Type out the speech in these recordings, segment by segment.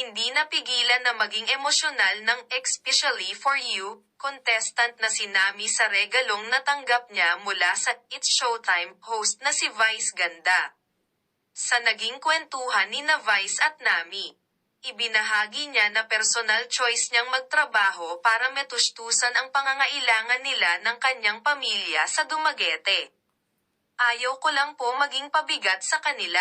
Hindi napigilan na maging emosyonal ng especially for you, contestant na si Nami sa regalong natanggap niya mula sa It's Showtime host na si Vice Ganda. Sa naging kwentuhan ni na Vice at Nami, ibinahagi niya na personal choice niyang magtrabaho para metustusan ang pangangailangan nila ng kanyang pamilya sa Dumaguete. Ayaw ko lang po maging pabigat sa kanila.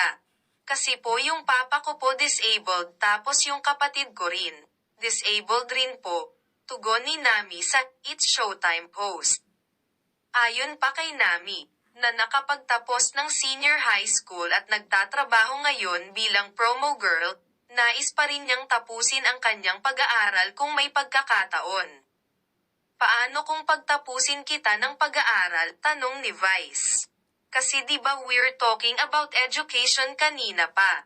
Kasi po yung papa ko po disabled tapos yung kapatid ko rin. Disabled rin po. Tugon ni Nami sa It's Showtime post. Ayon pa kay Nami, na nakapagtapos ng senior high school at nagtatrabaho ngayon bilang promo girl, nais pa rin niyang tapusin ang kanyang pag-aaral kung may pagkakataon. Paano kung pagtapusin kita ng pag-aaral? Tanong ni Vice. Kasi di ba we're talking about education kanina pa.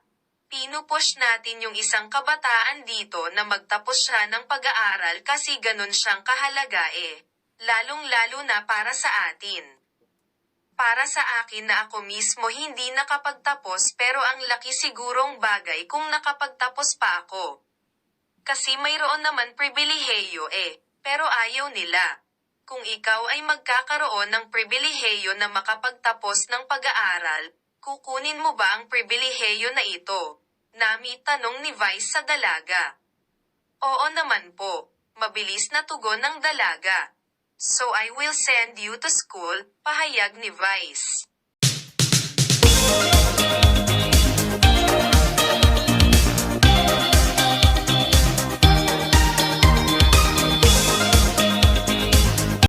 Pinupush natin yung isang kabataan dito na magtapos siya ng pag-aaral kasi ganun siyang kahalaga eh. Lalong-lalo na para sa atin. Para sa akin na ako mismo hindi nakapagtapos pero ang laki sigurong bagay kung nakapagtapos pa ako. Kasi mayroon naman pribileheyo eh, pero ayaw nila. Kung ikaw ay magkakaroon ng pribileheyo na makapagtapos ng pag-aaral, kukunin mo ba ang pribileheyo na ito? Nami tanong ni Vice sa dalaga. Oo naman po, mabilis na tugon ng dalaga. So I will send you to school, pahayag ni Vice.